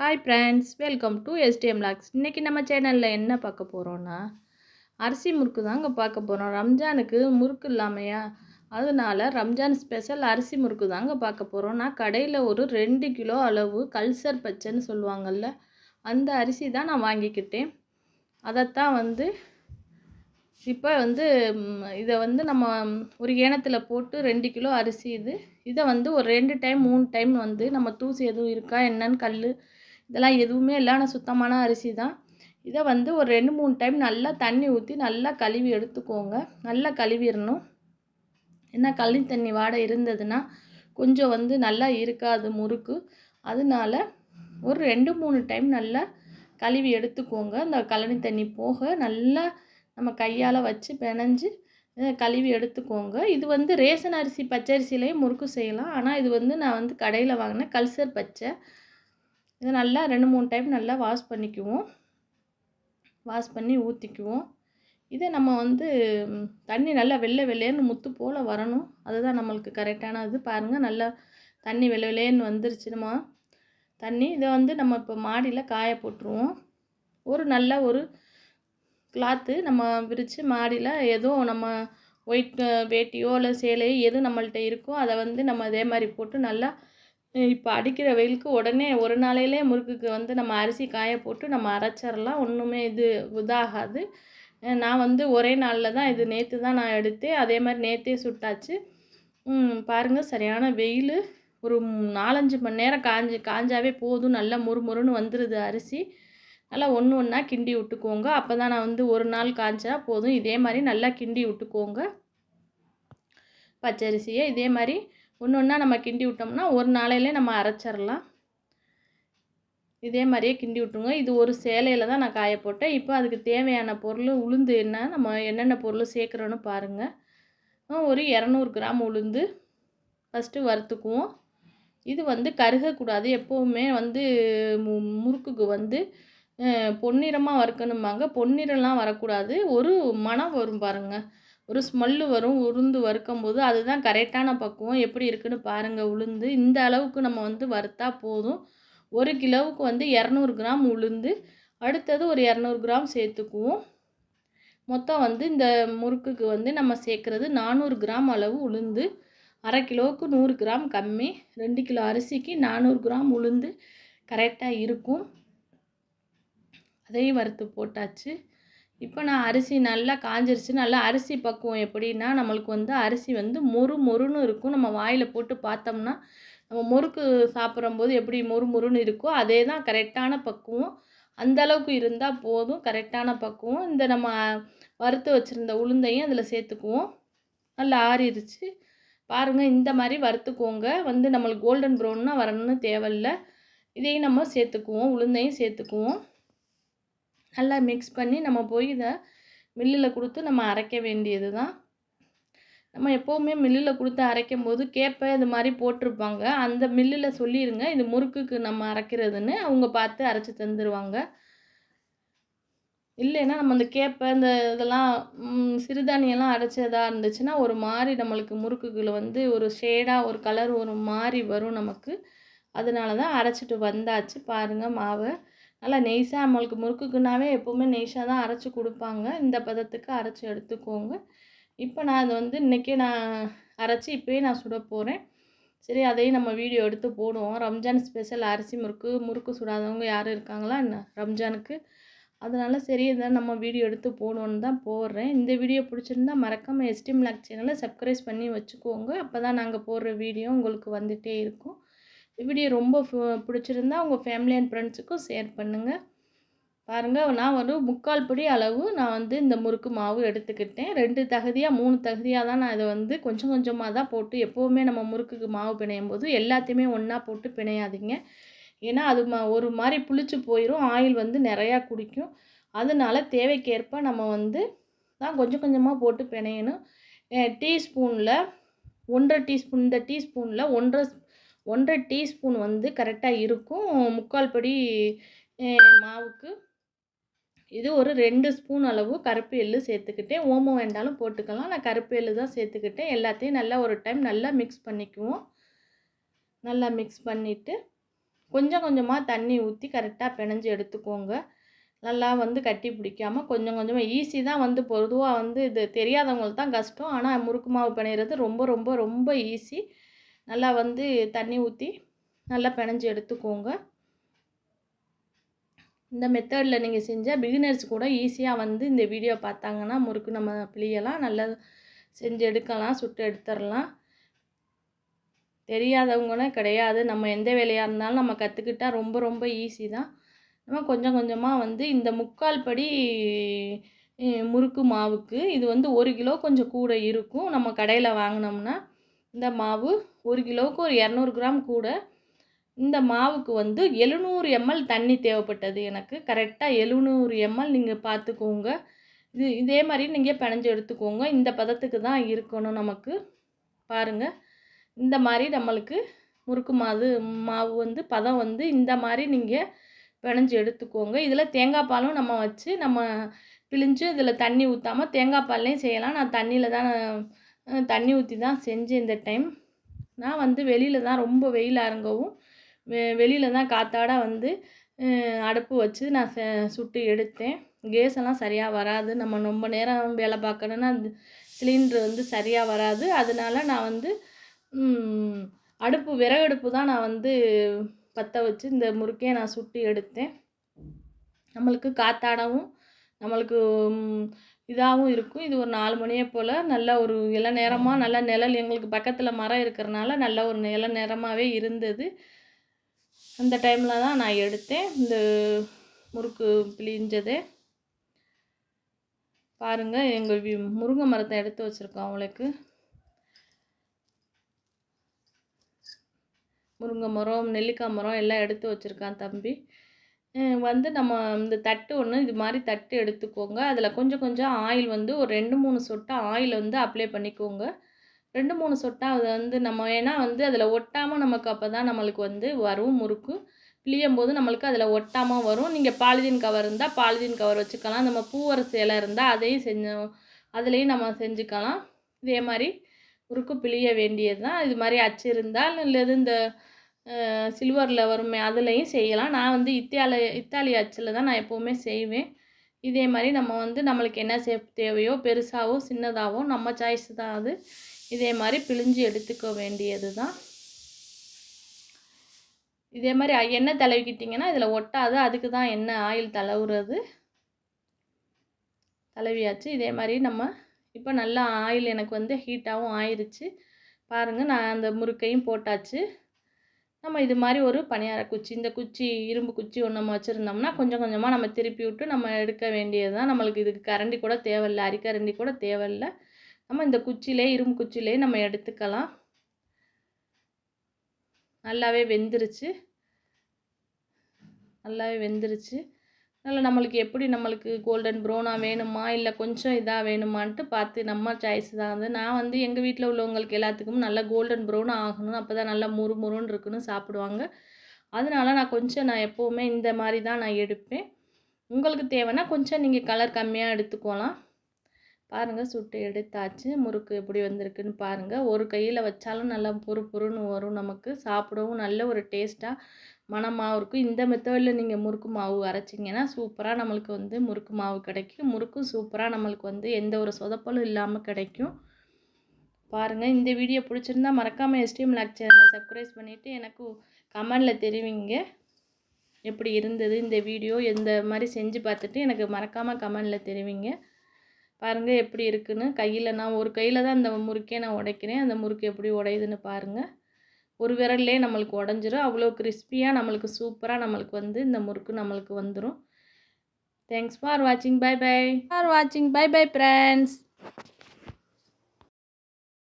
Hi friends welcome to STM logs இன்றைக்கி நம்ம சேனலில் என்ன பார்க்க போகிறோன்னா அரிசி முறுக்கு தாங்க பார்க்க போகிறோம் ரம்ஜானுக்கு முறுக்கு இல்லாமையா? அதனால ரம்ஜான் ஸ்பெஷல் அரிசி முறுக்கு தாங்க பார்க்க போகிறோம் நான் கடையில் ஒரு ரெண்டு கிலோ அளவு கல்சர் பச்சைன்னு சொல்லுவாங்கள்ல அந்த அரிசி தான் நான் வாங்கிக்கிட்டேன். அதைத்தான் வந்து இப்போ வந்து இதை வந்து நம்ம ஒரு ஏனத்தில் போட்டு ரெண்டு கிலோ அரிசி இது. இதை வந்து ஒரு ரெண்டு டைம் மூணு டைம் வந்து நம்ம தூசி எதுவும் இருக்கா என்னன்னு கல் இதெல்லாம் எதுவுமே இல்லை. ஆனால் சுத்தமான அரிசி தான். இதை வந்து ஒரு ரெண்டு மூணு டைம் நல்லா தண்ணி ஊற்றி நல்லா கழுவி எடுத்துக்கோங்க. நல்லா கழுவிடணும். என்ன களி தண்ணி வாடை இருந்ததுன்னா கொஞ்சம் வந்து நல்லா இருக்காது முறுக்கு. அதனால ஒரு ரெண்டு மூணு டைம் நல்லா கழுவி எடுத்துக்கோங்க. அந்த கழனி தண்ணி போக நல்லா நம்ம கையால் வச்சு பிணைஞ்சு கழுவி எடுத்துக்கோங்க. இது வந்து ரேசன் அரிசி பச்சரிசிலையும் முறுக்கு செய்யலாம். ஆனால் இது வந்து நான் வந்து கடையில் வாங்கினேன் கல்சர் பச்சை. இதை நல்லா ரெண்டு மூணு டைம் நல்லா வாஷ் பண்ணிக்குவோம். வாஷ் பண்ணி ஊற்றிக்குவோம் இதை நம்ம வந்து தண்ணி நல்லா வெள்ளை வெள்ளையன்னு முத்து போல் வரணும். அதுதான் நம்மளுக்கு கரெக்டான இது. பாருங்கள் நல்லா தண்ணி வெள்ளை வெள்ளையன்னு வந்துருச்சுமா தண்ணி இதை வந்து நம்ம இப்போ மாடியில் காய போட்டுருவோம். ஒரு நல்ல ஒரு கிளாத்து நம்ம விரித்து மாடியில் ஏதோ நம்ம ஒயிட் வேட்டியோ இல்லை சேலையோ எது நம்மள்கிட்ட இருக்கோ அதை வந்து நம்ம அதே மாதிரி போட்டு நல்லா இப்போ அடிக்கிற வெயிலுக்கு உடனே ஒரு நாளையிலே முறுக்குக்கு வந்து நம்ம அரிசி காய போட்டு நம்ம அரைச்சிடலாம். ஒன்றுமே இது இதாகாது. நான் வந்து ஒரே நாளில் தான் இது நேற்று தான் நான் எடுத்தேன். அதே மாதிரி நேற்றே சுட்டாச்சு. பாருங்கள் பாருங்க சரியான வெயில். ஒரு நாலஞ்சு மணி நேரம் காஞ்சி காஞ்சாவே போதும். நல்லா முறுமுறுன்னு வந்துடுது அரிசி. நல்லா ஒன்று ஒன்றா கிண்டி விட்டுக்கோங்க. அப்போ தான் நான் வந்து ஒரு நாள் காய்ச்சா போதும். இதே மாதிரி நல்லா கிண்டி விட்டுக்கோங்க. பச்சரிசியை இதே மாதிரி ஒன்று ஒன்றா நம்ம கிண்டி விட்டோம்னா ஒரு நாளையிலே நம்ம அரைச்சிடலாம் இதே மாதிரியே கிண்டி விட்டுருங்க. இது ஒரு சேலையில் தான் நான் காய போட்டேன். இப்போ அதுக்கு தேவையான பொருள் உளுந்து என்ன நம்ம என்னென்ன பொருள் சேர்க்குறோன்னு பாருங்கள் ஒரு இரநூறு கிராம் உளுந்து ஃபஸ்ட்டு வறுத்துக்குவோம். இது வந்து கருகக்கூடாது. எப்போவுமே வந்து மு முறுக்குக்கு வந்து பொன்னிறமாக வறுக்கணும்பாங்க. பொன்னிறம்லாம் வரக்கூடாது. ஒரு மனம் வரும் பாருங்கள் ஒரு ஸ்மெல்லு வரும் உளுந்து வறுக்கும் போது அதுதான் கரெக்டான பக்குவம். எப்படி இருக்குன்னு பாருங்கள் உளுந்து. இந்த அளவுக்கு நம்ம வந்து வறுத்தா போதும். ஒரு கிலோவுக்கு வந்து இரநூறு கிராம் உளுந்து. அடுத்தது ஒரு இரநூறு கிராம் சேர்த்துக்குவோம். மொத்தம் வந்து இந்த முறுக்குக்கு வந்து நம்ம சேர்க்குறது நானூறு கிராம் அளவு உளுந்து. அரை கிலோவுக்கு நூறு கிராம் கம்மி. ரெண்டு கிலோ அரிசிக்கு நானூறு கிராம் உளுந்து. கரெக்டாக இருக்கும். அதையும் வறுத்து போட்டாச்சு. இப்போ நான் அரிசி நல்லா காஞ்சிருச்சு. நல்லா அரிசி பக்குவம் எப்படின்னா நம்மளுக்கு வந்து அரிசி வந்து மொறு மொறுன்னு இருக்கும். நம்ம வாயில் போட்டு பார்த்தோம்னா நம்ம முறுக்கு சாப்பிட்றம்போது எப்படி மொறு மொறுன்னு இருக்கோ அதே தான் கரெக்டான பக்குவம். அந்த அளவுக்கு இருந்தால் போதும். கரெக்டான பக்குவம். இந்த நம்ம வறுத்து வச்சுருந்த உளுந்தையும் அதில் சேர்த்துக்குவோம். நல்லா ஆறிடுச்சு பாருங்கள் இந்த மாதிரி வறுத்துக்கோங்க. வந்து நம்மளுக்கு கோல்டன் ப்ரௌன்னா வரணும்னு தேவையில்ல. இதையும் நம்ம சேர்த்துக்குவோம். உளுந்தையும் சேர்த்துக்குவோம். நல்லா மிக்ஸ் பண்ணி நம்ம போய் இதை மில்லில் கொடுத்து நம்ம அரைக்க வேண்டியது தான் நம்ம எப்போவுமே மில்லில் கொடுத்து அரைக்கும் போது கேப்பை இது மாதிரி போட்டிருப்பாங்க. அந்த மில்லில் சொல்லிடுங்க இது முறுக்குக்கு நம்ம அரைக்கிறதுன்னு அவங்க பார்த்து அரைச்சி தந்துடுவாங்க இல்லைன்னா நம்ம அந்த கேப்பை இந்த இதெல்லாம் சிறுதானியெல்லாம் அரைச்சதா இருந்துச்சுன்னா ஒரு மாதிரி நம்மளுக்கு முறுக்குகளை வந்து ஒரு ஷேடாக ஒரு கலர் ஒரு மாதிரி வரும் நமக்கு. அதனால தான் அரைச்சிட்டு வந்தாச்சு. பாருங்கள் மாவை. நல்லா நெய்ஸாக நம்மளுக்கு முறுக்குக்குனாவே எப்போவுமே நெய்ஸாக தான் அரைச்சி கொடுப்பாங்க. இந்த பதத்துக்கு அரைச்சி எடுத்துக்கோங்க. இப்போ நான் அதை வந்து இன்றைக்கே நான் அரைச்சி இப்போயே நான் சுட போகிறேன் சரி அதையும் நம்ம வீடியோ எடுத்து போடுவோம். ரம்ஜான் ஸ்பெஷல் அரிசி முறுக்கு முறுக்கு சுடாதவங்க யாரும் இருக்காங்களா? என்ன? ரம்ஜானுக்கு. அதனால் சரி இதை நம்ம வீடியோ எடுத்து போடணுன்னு தான் போடுறேன். இந்த வீடியோ பிடிச்சிருந்தா மறக்காமல் எஸ்டிம் லாக் சேனலை சப்ஸ்கிரைப் பண்ணி வச்சுக்கோங்க. அப்போ தான் நாங்கள் போடுற வீடியோ உங்களுக்கு வந்துகிட்டே இருக்கும். வீடியோ ரொம்ப பிடிச்சிருந்தா உங்கள் ஃபேமிலி அண்ட் ஃப்ரெண்ட்ஸுக்கும் ஷேர் பண்ணுங்கள் பாருங்கள் நான் ஒரு முக்கால் படி அளவு நான் வந்து இந்த முறுக்கு மாவு எடுத்துக்கிட்டேன். ரெண்டு தகுதியாக மூணு தகுதியாக தான் நான் இதை வந்து கொஞ்சம் கொஞ்சமாக தான் போட்டு எப்போவுமே நம்ம முறுக்குக்கு மாவு பிணையும் போது எல்லாத்தையுமே ஒன்றா போட்டு பிணையாதீங்க. ஏன்னா அது ம ஒரு மாதிரி புளிச்சு போயிடும் ஆயில் வந்து நிறையா குடிக்கும். அதனால தேவைக்கேற்ப நம்ம வந்து தான் கொஞ்சம் கொஞ்சமாக போட்டு பிணையணும். டீஸ்பூனில் ஒன்றரை டீஸ்பூன் இந்த டீஸ்பூனில் ஒன்றரை ஒன்றரை டீஸ்பூன் வந்து கரெக்டாக இருக்கும். முக்கால் படி மாவுக்கு. இது ஒரு ரெண்டு ஸ்பூன் அளவு கருப்பு எள்ளு சேர்த்துக்கிட்டேன். ஓமம் வேண்டாலும் போட்டுக்கலாம். நான் கருப்பு எள்ளு தான் சேர்த்துக்கிட்டேன். எல்லாத்தையும் நல்லா ஒரு டைம் நல்லா மிக்ஸ் பண்ணிக்குவோம். நல்லா மிக்ஸ் பண்ணிவிட்டு கொஞ்சம் கொஞ்சமாக தண்ணி ஊற்றி கரெக்டாக பிணைஞ்சு எடுத்துக்கோங்க. நல்லா வந்து கட்டி பிடிக்காமல் கொஞ்சம் கொஞ்சமாக ஈஸி தான் வந்து பொதுவாக வந்து இது தெரியாதவங்களுக்கு தான் கஷ்டம். ஆனால் முறுக்கு மாவு பிணையிறது ரொம்ப ரொம்ப ரொம்ப ஈஸி. நல்லா வந்து தண்ணி ஊற்றி நல்லா பிணைஞ்சு எடுத்துக்கோங்க. இந்த மெத்தடில் நீங்கள் செஞ்சால் பிகினர்ஸ் கூட ஈஸியாக வந்து இந்த வீடியோ பார்த்தாங்கன்னா முறுக்கு நம்ம பிளியெல்லாம் நல்லா செஞ்சு எடுக்கலாம் சுட்டு எடுத்துடலாம் தெரியாதவங்கன்னா கிடையாது. நம்ம எந்த வேலையாக இருந்தாலும் நம்ம கற்றுக்கிட்டால் ரொம்ப ரொம்ப ஈஸி தான். நம்ம கொஞ்சம் கொஞ்சமாக வந்து இந்த முக்கால் படி முறுக்கு மாவுக்கு இது வந்து ஒரு கிலோ கொஞ்சம் கூட இருக்கும். நம்ம கடையில் வாங்கினோம்னா இந்த மாவு ஒரு கிலோவுக்கு ஒரு இரநூறு கிராம் கூட இந்த மாவுக்கு வந்து எழுநூறு எம்எல் தண்ணி தேவைப்பட்டது எனக்கு. கரெக்டாக எழுநூறு எம்எல் நீங்கள் பார்த்துக்கோங்க. இது இதே மாதிரி நீங்கள் பிணைஞ்சு எடுத்துக்கோங்க. இந்த பதத்துக்கு தான் இருக்கணும் நமக்கு. பாருங்கள் இந்த மாதிரி நம்மளுக்கு முறுக்கு மாவு மாவு வந்து பதம் வந்து இந்த மாதிரி நீங்கள் பிணைஞ்சு எடுத்துக்கோங்க. இதில் தேங்காய் பாலும் நம்ம வச்சு நம்ம பிழிஞ்சு இதில் தண்ணி ஊற்றாமல் தேங்காய் பால்லையும் செய்யலாம். நான் தண்ணியில் தான் தண்ணி ஊற்றி தான் செஞ்சேன் இந்த டைம் நான் வந்து வெளியில் தான் ரொம்ப வெயில் இறங்கவும் வெ வெளியில் தான் காத்தாட வந்து அடுப்பு வச்சு நான் செ சுட்டு எடுத்தேன். கேஸ் எல்லாம் சரியாக வராது. நம்ம ரொம்ப நேரம் வேலை பார்க்கணுன்னா சிலிண்ட்ரு வந்து சரியாக வராது. அதனால நான் வந்து அடுப்பு விறகடுப்பு தான் நான் வந்து பற்ற வச்சு இந்த முறுக்கையை நான் சுட்டு எடுத்தேன். நம்மளுக்கு காற்றாடவும் நம்மளுக்கு இதாகவும் இருக்கும். இது ஒரு நாலு மணியை போல் நல்ல ஒரு இள நேரமாக நல்ல நிழல் எங்களுக்கு பக்கத்தில் மரம் இருக்கிறனால நல்ல ஒரு இள நேரமாகவே இருந்தது. அந்த டைமில் தான் நான் எடுத்தேன். இந்த முறுக்கு பிழிஞ்சது. பாருங்கள் எங்கள் வி முருங்கை மரத்தை எடுத்து வச்சுருக்கோம் அவளுக்கு. முருங்கை மரம் நெல்லிக்காய் மரம் எல்லாம் எடுத்து வச்சுருக்கான் தம்பி. வந்து நம்ம இந்த தட்டு ஒன்று இது மாதிரி தட்டு எடுத்துக்கோங்க. அதில் கொஞ்சம் கொஞ்சம் ஆயில் வந்து ஒரு ரெண்டு மூணு சொட்டு ஆயில் வந்து அப்ளை பண்ணிக்கோங்க. ரெண்டு மூணு சொட்டாக அதை வந்து நம்ம ஏன்னா வந்து அதில் ஒட்டாமல் நமக்கு அப்போ தான் நம்மளுக்கு வந்து வரும் முறுக்கு. பிழியும் போது நம்மளுக்கு அதில் ஒட்டாமல் வரும். நீங்கள் பாலிதீன் கவர் இருந்தால் பாலிதீன் கவர் வச்சுக்கலாம். நம்ம பூவரசு இலை இருந்தால் அதையும் செஞ்சோம் அதுலேயும் நம்ம செஞ்சுக்கலாம். இதே மாதிரி முறுக்கு பிழிய வேண்டியது தான் இது மாதிரி அச்சு இருந்தால் இல்லது இந்த சில்வரில் வருமே அதுலேயும் செய்யலாம். நான் வந்து இத்தாலி இத்தாலி அச்சில் தான் நான் எப்போவுமே செய்வேன். இதே மாதிரி நம்ம வந்து நம்மளுக்கு என்ன சேப் தேவையோ பெருசாகவோ சின்னதாகவோ நம்ம சாய்ஸ் தான் அது. இதே மாதிரி பிழிஞ்சு எடுத்துக்க வேண்டியது தான். இதே மாதிரி எண்ணெய் தடவிக்கிட்டிங்கன்னா இதில் ஒட்டாது. அதுக்கு தான் எண்ணெய் ஆயில் தடவுறது. தடவியாச்சு. இதே மாதிரி நம்ம இப்போ நல்லா ஆயில் எனக்கு வந்து ஹீட்டாகவும் ஆயிடுச்சு பாருங்கள் நான் அந்த முறுக்கையும் போட்டாச்சு. நம்ம இது மாதிரி ஒரு பணியார குச்சி இந்த குச்சி இரும்பு குச்சி ஒன்று நம்ம வச்சுருந்தோம்னா கொஞ்சம் கொஞ்சமாக நம்ம திருப்பி விட்டு நம்ம எடுக்க வேண்டியது தான் நம்மளுக்கு இதுக்கு கரண்டி கூட தேவையில்லை அரிக்கரண்டி கூட தேவையில்லை. நம்ம இந்த குச்சியிலே இரும்பு குச்சியிலே நம்ம எடுத்துக்கலாம். நல்லாவே வெந்துருச்சு. நல்லாவே வெந்துருச்சு. அதனால் நம்மளுக்கு எப்படி நம்மளுக்கு கோல்டன் ப்ரௌனாக வேணுமா? இல்லை கொஞ்சம் இதாக வேணுமான்ட்டு பார்த்து நம்ம சாய்ஸ் தான். வந்து நான் வந்து எங்கள் வீட்டில் உள்ளவங்களுக்கு எல்லாத்துக்கும் நல்லா கோல்டன் ப்ரௌனாக ஆகணும். அப்போ தான் நல்லா முறு முருன்னு இருக்குன்னு சாப்பிடுவாங்க. அதனால நான் கொஞ்சம் நான் எப்போவுமே இந்த மாதிரி தான் நான் எடுப்பேன். உங்களுக்கு தேவைன்னா கொஞ்சம் நீங்கள் கலர் கம்மியாக எடுத்துக்கோலாம். பாருங்கள் சுட்டு எடுத்தாச்சு. முறுக்கு எப்படி வந்திருக்குன்னு பாருங்கள் ஒரு கையில் வச்சாலும் நல்லா பொறு பொறுன்னு வரும் நமக்கு. சாப்பிடவும் நல்ல ஒரு டேஸ்ட்டாக மணமாகவும் இருக்கும். இந்த மெத்தடில் நீங்கள் முறுக்கு மாவு அரைச்சிங்கன்னா சூப்பராக நம்மளுக்கு வந்து முறுக்கு மாவு கிடைக்கும். முறுக்கும் சூப்பராக நம்மளுக்கு வந்து எந்த ஒரு சொதப்பலும் இல்லாமல் கிடைக்கும். பாருங்கள் இந்த வீடியோ பிடிச்சிருந்தா மறக்காமல் எஸ்டிஎம் லாக் சேனலை சப்ஸ்கிரைப் பண்ணிவிட்டு எனக்கு கமெண்டில் தெரிவிங்க. எப்படி இருந்தது இந்த வீடியோ எந்த மாதிரி செஞ்சு பார்த்துட்டு எனக்கு மறக்காமல் கமெண்டில் தெரிவிங்க. பாருங்கள் எப்படி இருக்குன்னு. கையில் நான் ஒரு கையில் தான் அந்த முறுக்கே நான் உடைக்கிறேன். அந்த முறுக்கு எப்படி உடையுதுன்னு பாருங்கள் ஒரு விரல்லே நம்மளுக்கு உடஞ்சிரும். அவ்வளோ கிறிஸ்பியாக நம்மளுக்கு சூப்பராக நம்மளுக்கு வந்து இந்த முறுக்கு நம்மளுக்கு வந்துடும் தேங்க்ஸ் ஃபார் வாட்சிங் பை பை ஃபார் வாட்சிங் பை பை ஃப்ரெண்ட்ஸ்